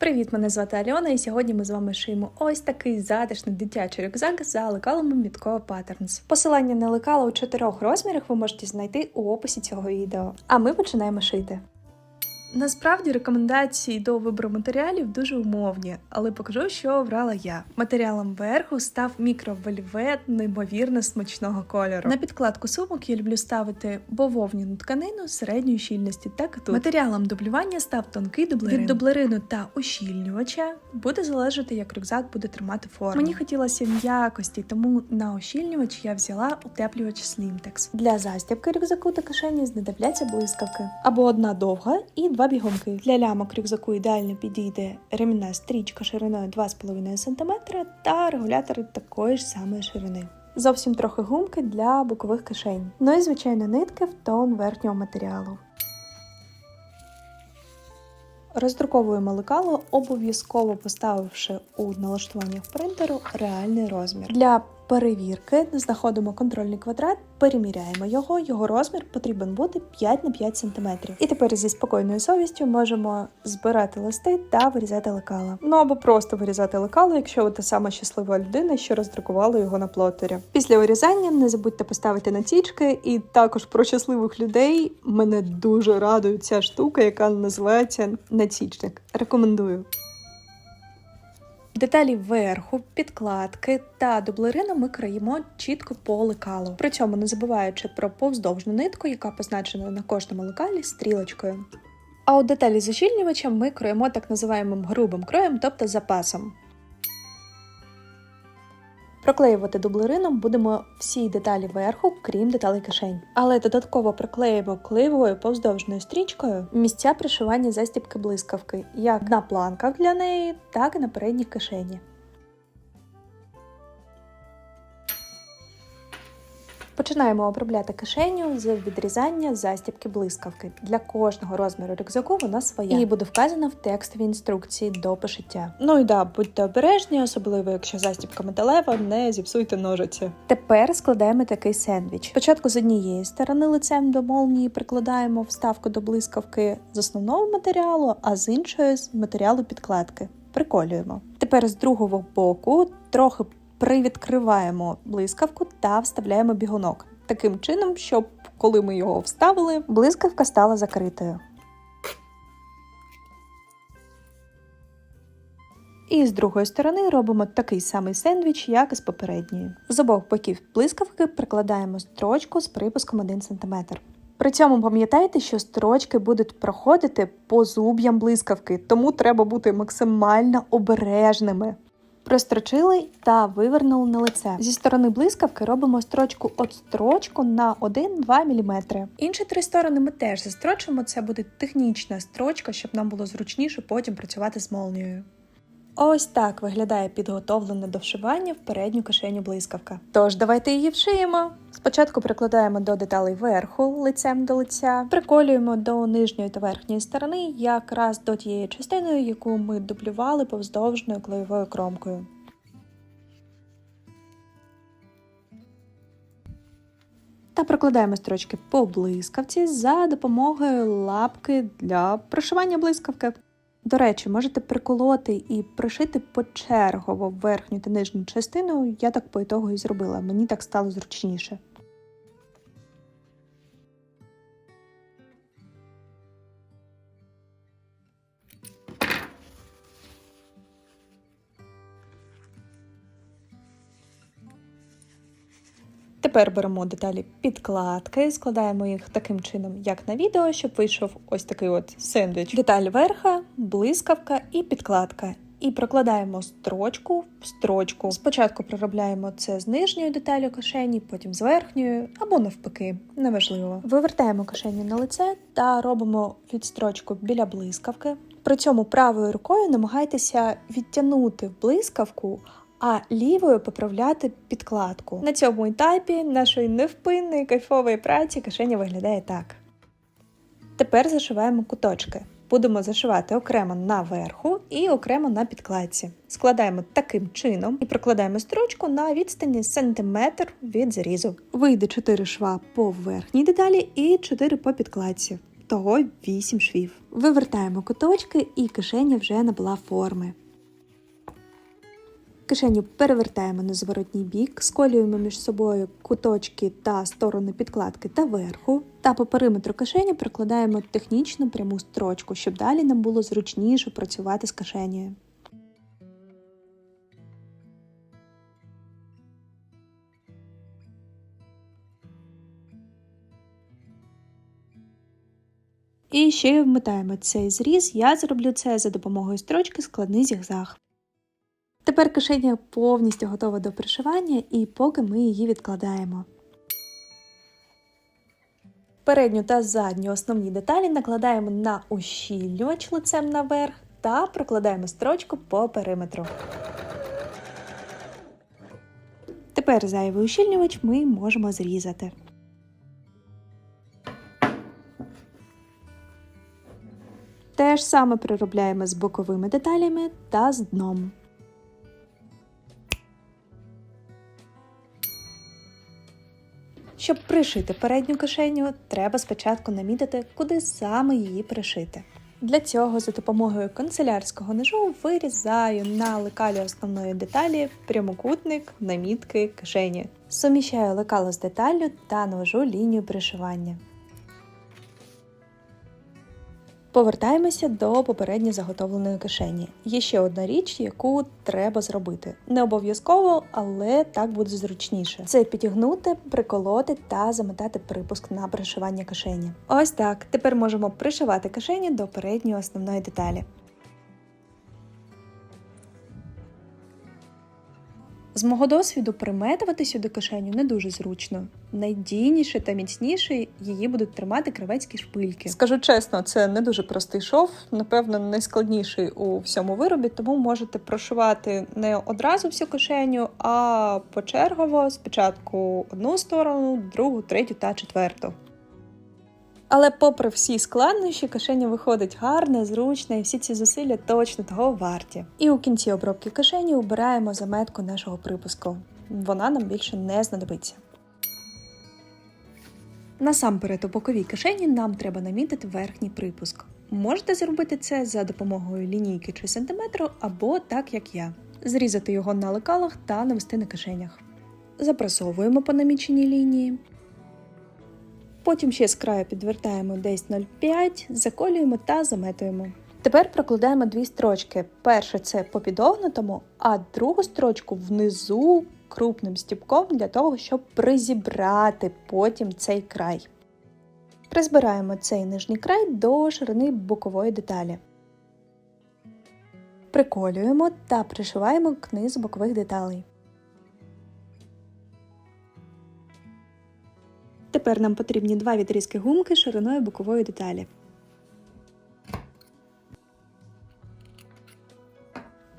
Привіт, мене звати Альона, і сьогодні ми з вами шиємо ось такий затишний дитячий рюкзак за лекалами Мітко Patterns. Посилання на лекала у чотирьох розмірах ви можете знайти у описі цього відео. А ми починаємо шити. Насправді рекомендації до вибору матеріалів дуже умовні, але покажу, що обрала я. Матеріалом верху став мікровельвет неймовірно смачного кольору. На підкладку сумок я люблю ставити бововняну тканину середньої щільності та кату. Матеріалом дублювання став тонкий дублерин. Від дублерину та ущільнювача буде залежати, як рюкзак буде тримати форму. Мені хотілося м'якості, тому на ущільнювач я взяла утеплювач Slimtex. Для застібки рюкзаку та кишені знадобляться блискавки або одна довга і два бігунки. Для лямок рюкзаку ідеально підійде ремінна стрічка шириною 2,5 см та регулятори такої ж самої ширини. Зовсім трохи гумки для бокових кишень. Ну і звичайно нитки в тон верхнього матеріалу. Роздруковуємо лекало, обов'язково поставивши у налаштуваннях принтеру реальний розмір. Для перевірки знаходимо контрольний квадрат, переміряємо його. Його розмір потрібен бути 5 на 5 см. І тепер зі спокійною совістю можемо збирати листи та вирізати лекала. Ну або просто вирізати лекало, якщо ви та сама щаслива людина, що роздрукувала його на плотері. Після вирізання не забудьте поставити натічки, і також про щасливих людей мене дуже радує ця штука, яка називається натічник. Рекомендую. Деталі верху, підкладки та дублерину ми країмо чітко по лекалу, при цьому не забуваючи про повздовжну нитку, яка позначена на кожному лекалі стрілочкою. А у деталі з ущільнювачем ми кроємо так називаємим грубим кроєм, тобто запасом. Проклеювати дублерином будемо всі деталі верху, крім деталей кишень. Але додатково приклеїмо кливою повздовжною стрічкою місця пришивання застібки блискавки, як на планках для неї, так і на передніх кишені. Починаємо обробляти кишеню з відрізання застібки блискавки. Для кожного розміру рюкзаку вона своя і буде вказана в текстовій інструкції до пошиття. Ну і да, будьте обережні, особливо якщо застібка металева, не зіпсуйте ножиці. Тепер складаємо такий сендвіч. Спочатку з однієї сторони лицем до молнії прикладаємо вставку до блискавки з основного матеріалу, а з іншої з матеріалу підкладки. Приколюємо. Тепер з другого боку трохи привідкриваємо блискавку та вставляємо бігунок. Таким чином, щоб коли ми його вставили, блискавка стала закритою. І з другої сторони робимо такий самий сендвіч, як і з попередньої. З обох боків блискавки прикладаємо строчку з припуском 1 см. При цьому пам'ятайте, що строчки будуть проходити по зуб'ям блискавки, тому треба бути максимально обережними. Прострочили та вивернули на лице. Зі сторони блискавки робимо строчку от строчку на 1-2 мм. Інші три сторони ми теж застрочимо. Це буде технічна строчка, щоб нам було зручніше потім працювати з молнією. Ось так виглядає підготовлена до вшивання в передню кишеню блискавка. Тож давайте її вшиємо. Спочатку прикладаємо до деталей верху лицем до лиця, приколюємо до нижньої та верхньої сторони, якраз до тієї частини, яку ми дублювали повздовжною клеєвою кромкою. Та прокладаємо строчки по блискавці за допомогою лапки для пришивання блискавки. До речі, можете приколоти і пришити почергово верхню та нижню частину. Я так по ітогу і зробила. Мені так стало зручніше. Тепер беремо деталі підкладки, складаємо їх таким чином, як на відео, щоб вийшов ось такий от сендвіч. Деталь верха, блискавка і підкладка. І прокладаємо строчку в строчку. Спочатку проробляємо це з нижньою деталю кишені, потім з верхньою або навпаки, неважливо. Вивертаємо кишеню на лице та робимо відстрочку біля блискавки. При цьому правою рукою намагайтеся відтягнути блискавку, а лівою поправляти підкладку. На цьому етапі нашої невпинної кайфової праці кишеня виглядає так. Тепер зашиваємо куточки. Будемо зашивати окремо на верху і окремо на підкладці. Складаємо таким чином і прокладаємо строчку на відстані сантиметр від зрізу. Вийде 4 шва по верхній деталі і 4 по підкладці. того 8 швів. Вивертаємо куточки і кишеня вже набула форми. Кишеню перевертаємо на зворотній бік, сколюємо між собою куточки та сторони підкладки та верху, та по периметру кишені прокладаємо технічну пряму строчку, щоб далі нам було зручніше працювати з кишенею. І ще вмикаємо цей зріз. Я зроблю це за допомогою строчки складний зігзаг. Тепер кишеня повністю готова до пришивання, і поки ми її відкладаємо. Передню та задню основні деталі накладаємо на ущільнювач лицем наверх та прокладаємо строчку по периметру. Тепер зайвий ущільнювач ми можемо зрізати. Те ж саме приробляємо з боковими деталями та з дном. Щоб пришити передню кишеню, треба спочатку намітити, куди саме її пришити. Для цього за допомогою канцелярського ножу вирізаю на лекалі основної деталі прямокутник намітки кишені. Суміщаю лекало з деталлю та навожу лінію пришивання. Повертаємося до попередньо заготовленої кишені. Є ще одна річ, яку треба зробити. Не обов'язково, але так буде зручніше. Це підігнути, приколоти та замотати припуск на пришивання кишені. Ось так. Тепер можемо пришивати кишені до передньої основної деталі. З мого досвіду приметувати сюди кишеню не дуже зручно. Найдійніше та міцніше її будуть тримати кривецькі шпильки. Скажу чесно, це не дуже простий шов, напевно, найскладніший у всьому виробі, тому можете прошивати не одразу всю кишеню, а почергово спочатку одну сторону, другу, третю та четверту. Але, попри всі складнощі, кишеня виходить гарна, зручна, і всі ці зусилля точно того варті. І у кінці обробки кишені обираємо заметку нашого припуску. Вона нам більше не знадобиться. Насамперед у боковій кишені нам треба намітити верхній припуск. Можете зробити це за допомогою лінійки чи сантиметру, або так як я. Зрізати його на лекалах та навести на кишенях. Запресовуємо по наміченій лінії. Потім ще з краю підвертаємо десь 0,5, заколюємо та заметуємо. Тепер прокладаємо дві строчки. Перше це по підогнутому, а другу строчку внизу крупним стіпком для того, щоб призібрати потім цей край. Призбираємо цей нижній край до ширини бокової деталі. Приколюємо та пришиваємо к низу бокових деталей. Тепер нам потрібні два відрізки гумки шириною бокової деталі.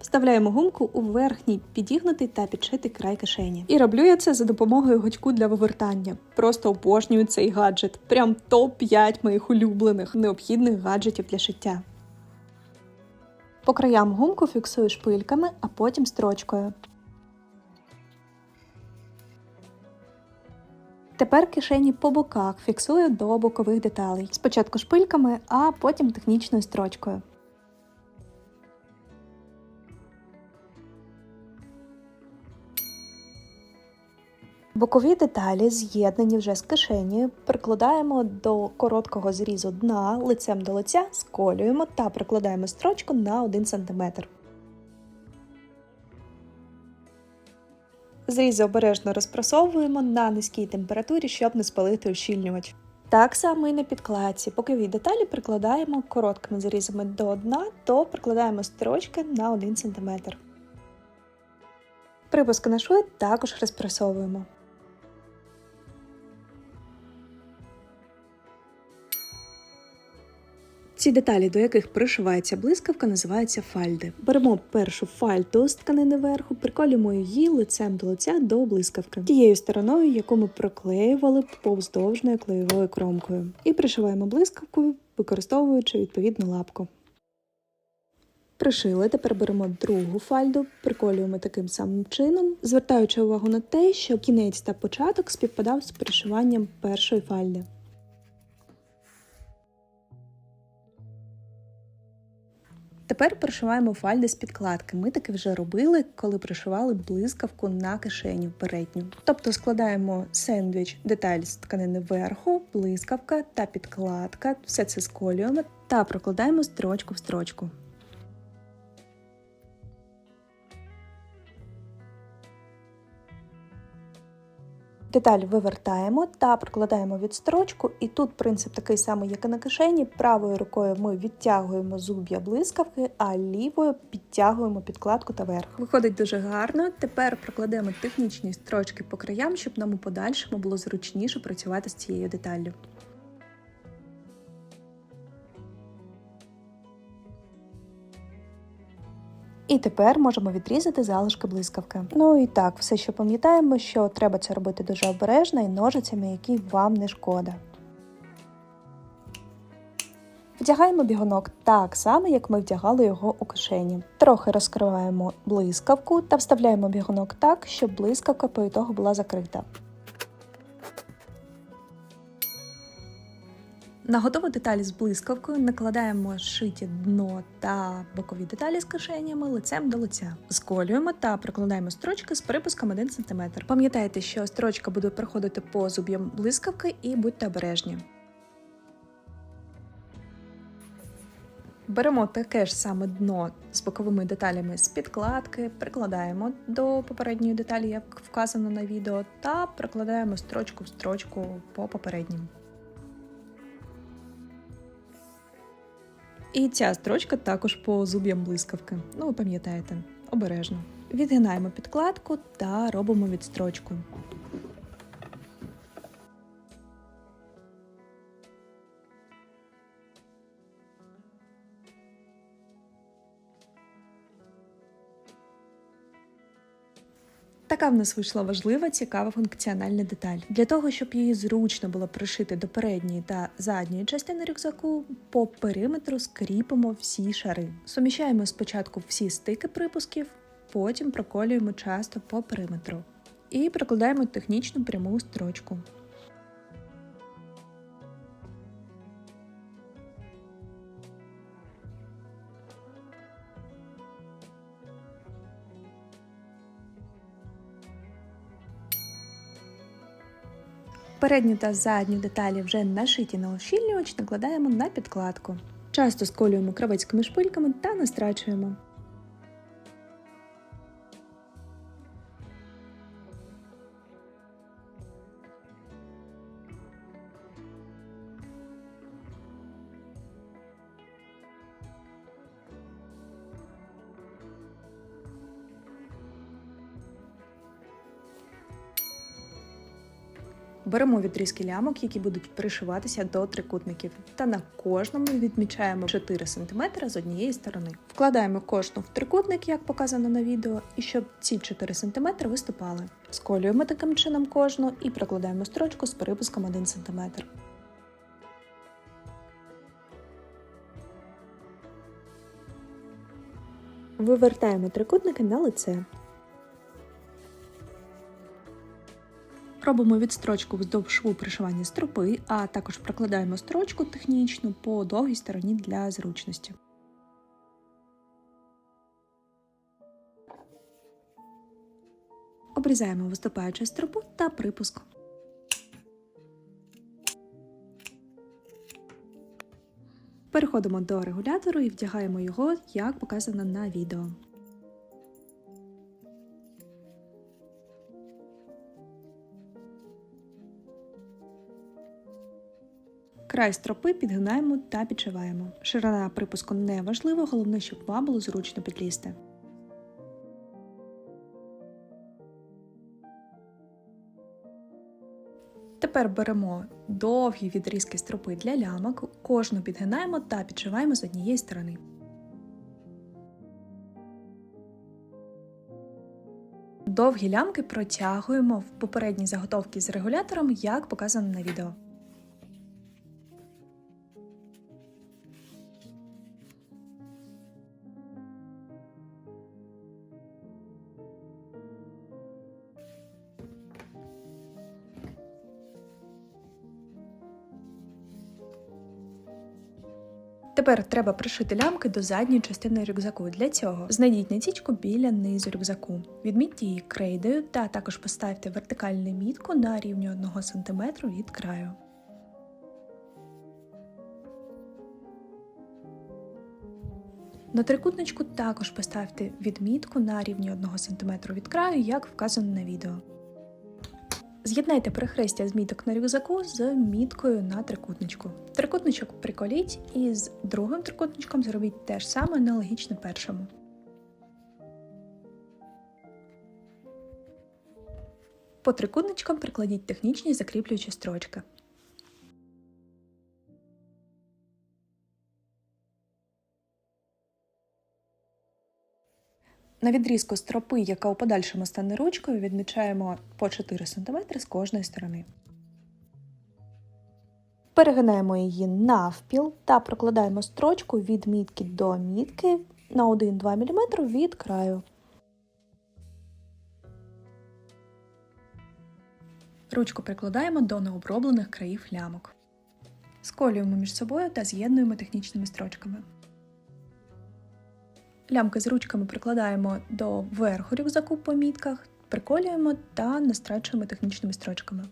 Вставляємо гумку у верхній підігнутий та підшитий край кишені. І роблю я це за допомогою гачку для вивертання. Просто обожнюю цей гаджет. Прям топ-5 моїх улюблених необхідних гаджетів для шиття. По краям гумку фіксую шпильками, а потім строчкою. Тепер кишені по боках фіксую до бокових деталей. Спочатку шпильками, а потім технічною строчкою. Бокові деталі, з'єднані вже з кишенею, прикладаємо до короткого зрізу дна лицем до лиця, сколюємо та прикладаємо строчку на 1 см. Зрізи обережно розпрасовуємо на низькій температурі, щоб не спалити ущільнювач. Так само і на підкладці. Бокові деталі прикладаємо короткими зрізами до дна, то прикладаємо строчки на 1 см. Припуск на шви також розпрасовуємо. Ці деталі, до яких пришивається блискавка, називаються фальди. Беремо першу фальту з тканини верху, приколюємо її лицем до лиця до блискавки, тією стороною, яку ми проклеювали повздовжною клеєвою кромкою, і пришиваємо блискавкою, використовуючи відповідну лапку. Пришили, тепер беремо другу фальду, приколюємо таким самим чином, звертаючи увагу на те, щоб кінець та початок співпадав з пришиванням першої фальди. Тепер пришиваємо фальди з підкладки. Ми таки вже робили, коли пришивали блискавку на кишеню передню. Тобто складаємо сендвіч, деталь з тканини вверху, блискавка та підкладка. Все це сколюємо та прокладаємо строчку в строчку. Деталь вивертаємо та прокладаємо відстрочку, і тут принцип такий самий, як і на кишені. Правою рукою ми відтягуємо зуб'я блискавки, а лівою підтягуємо підкладку та верх. Виходить дуже гарно. Тепер прокладемо технічні строчки по краям, щоб нам у подальшому було зручніше працювати з цією деталлю. І тепер можемо відрізати залишки блискавки. Ну і так, все ще пам'ятаємо, що треба це робити дуже обережно і ножицями, які вам не шкода. Вдягаємо бігунок так само, як ми вдягали його у кишені. Трохи розкриваємо блискавку та вставляємо бігунок так, щоб блискавка по ітогу була закрита. На готову деталь з блискавкою накладаємо шиті дно та бокові деталі з кишенями лицем до лиця. Сколюємо та прикладаємо строчки з припуском 1 см. Пам'ятайте, що строчка буде проходити по зуб'ям блискавки і будьте обережні. Беремо таке ж саме дно з боковими деталями з підкладки, прикладаємо до попередньої деталі, як вказано на відео, та прикладаємо строчку в строчку по попереднім. І ця строчка також по зуб'ям блискавки. Ну, ви пам'ятаєте, обережно. Відгинаємо підкладку та робимо відстрочку. Така в нас вийшла важлива, цікава функціональна деталь. Для того, щоб її зручно було пришити до передньої та задньої частини рюкзаку, по периметру скріпимо всі шари. Суміщаємо спочатку всі стики припусків, потім проколюємо часто по периметру і прокладаємо технічну пряму строчку. Передню та задню деталі вже нашиті на ощільнювач накладаємо на підкладку. Часто сколюємо кравецькими шпильками та настрачуємо. Беремо відрізки лямок, які будуть пришиватися до трикутників, та на кожному відмічаємо 4 см з однієї сторони. Вкладаємо кожну в трикутник, як показано на відео, і щоб ці 4 см виступали. Сколюємо таким чином кожну і прикладаємо строчку з перепуском 1 см. Вивертаємо трикутники на лице. Робимо відстрочку вздовж шву пришивання стропи, а також прокладаємо строчку технічну по довгій стороні для зручності. Обрізаємо виступаючу стропу та припуск. Переходимо до регулятору і вдягаємо його, як показано на відео. Край стропи підгинаємо та підшиваємо. Ширина припуску не важлива, головне, щоб вам було зручно підлізти. Тепер беремо довгі відрізки стропи для лямок, кожну підгинаємо та підшиваємо з однієї сторони. Довгі лямки протягуємо в попередній заготовці з регулятором, як показано на відео. Тепер треба пришити лямки до задньої частини рюкзаку. Для цього знайдіть нитічку біля низу рюкзаку. Відмітьте її крейдою та також поставте вертикальну мітку на рівні 1 см від краю. На трикутничку також поставте відмітку на рівні 1 см від краю, як вказано на відео. З'єднайте перехрестя з міток на рюкзаку з міткою на трикутничку. Трикутничок приколіть і з другим трикутничком зробіть те ж саме аналогічно першому. По трикутничкам прикладіть технічні закріплюючі строчки. На відрізку стропи, яка у подальшому стане ручкою, відмічаємо по 4 см з кожної сторони. Перегинаємо її навпіл та прокладаємо строчку від мітки до мітки на 1-2 мм від краю. Ручку прикладаємо до необроблених країв лямок. Сколюємо між собою та з'єднуємо технічними строчками. Лямки з ручками прикладаємо до верху рюкзаку по мітках, приколюємо та настрачуємо технічними строчками.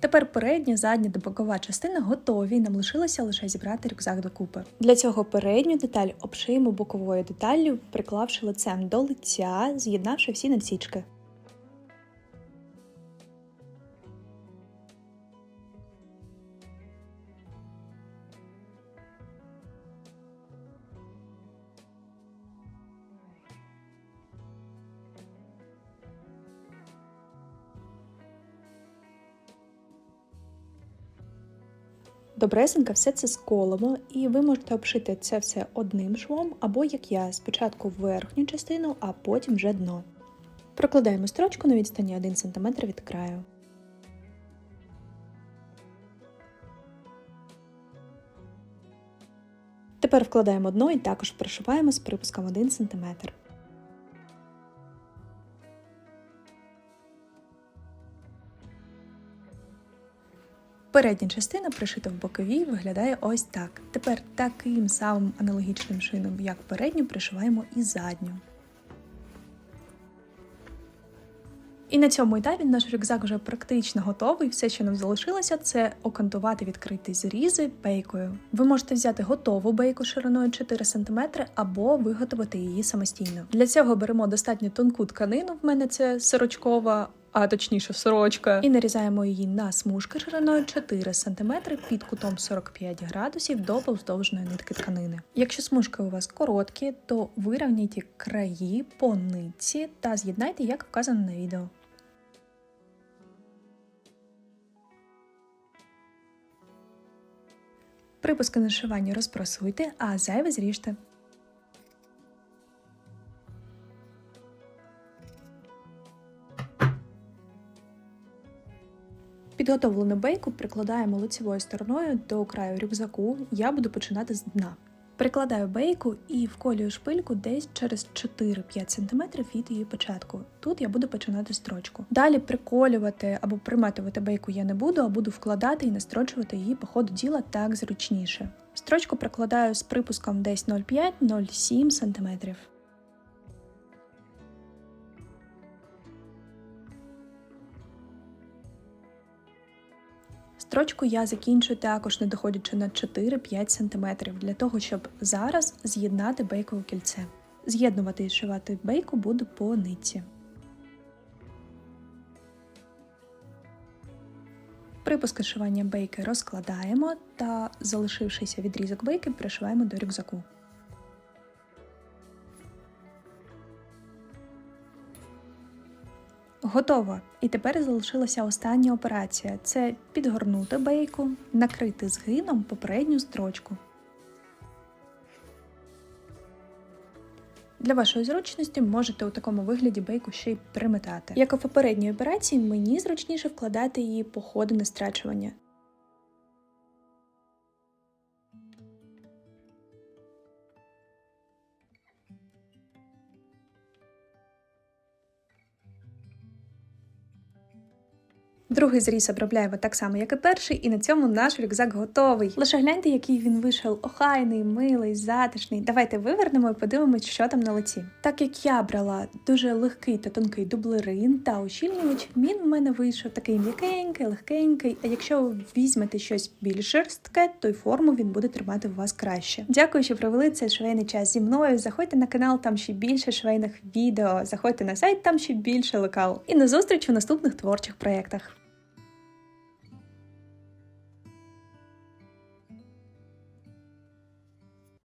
Тепер передня, задня та бокова частина готові, нам лишилося лише зібрати рюкзак докупи. Для цього передню деталь обшиємо боковою деталлю, приклавши лицем до лиця, з'єднавши всі насічки. Добресенько все це сколимо, і ви можете обшити це все одним швом, або як я, спочатку верхню частину, а потім вже дно. Прокладаємо строчку на відстані 1 см від краю. Тепер вкладаємо дно і також пришиваємо з припуском 1 см. Передня частина, пришита в боковій, виглядає ось так. Тепер таким самим аналогічним чином, як передню, пришиваємо і задню. І на цьому етапі наш рюкзак вже практично готовий. Все, що нам залишилося, це окантувати відкриті зрізи бейкою. Ви можете взяти готову бейку шириною 4 см або виготовити її самостійно. Для цього беремо достатньо тонку тканину, в мене це сорочкова а точніше сорочка, і нарізаємо її на смужки шириною 4 см під кутом 45 градусів до повздовжної нитки тканини. Якщо смужки у вас короткі, то вирівняйте краї по нитці та з'єднайте, як вказано на відео. Припуски нашивання розпросуйте, а зайве зріжте. Підготовлену бейку прикладаємо лицевою стороною до краю рюкзаку. Я буду починати з дна. Прикладаю бейку і вколюю шпильку десь через 4-5 см від її початку. Тут я буду починати строчку. Далі приколювати або приматувати бейку я не буду, а буду вкладати і настрочувати її по ходу діла так зручніше. Строчку прикладаю з припуском десь 0,5-0,7 см. Строчку я закінчую також не доходячи на 4-5 см, для того, щоб зараз з'єднати бейкове кільце. З'єднувати і шивати бейку буду по нитці. Припуски шивання бейки розкладаємо та залишившийся відрізок бейки пришиваємо до рюкзаку. Готово! І тепер залишилася остання операція це підгорнути бейку, накрити згином попередню строчку. Для вашої зручності можете у такому вигляді бейку ще й приметати. Як і в попередній операції, мені зручніше вкладати її по ходу настрачування. Другий зріз обробляємо так само, як і перший, і на цьому наш рюкзак готовий. Лише гляньте, який він вийшов охайний, милий, затишний. Давайте вивернемо і подивимось, що там на лиці. Так як я брала дуже легкий та тонкий дублерин та ущільнювач, він в мене вийшов такий м'якенький, легкенький. А якщо ви візьмете щось більш жорстке, то й форму він буде тримати у вас краще. Дякую, що провели цей швейний час зі мною. Заходьте на канал, там ще більше швейних відео. Заходьте на сайт, там ще більше лекал. І на зустріч у наступних творчих проєктах.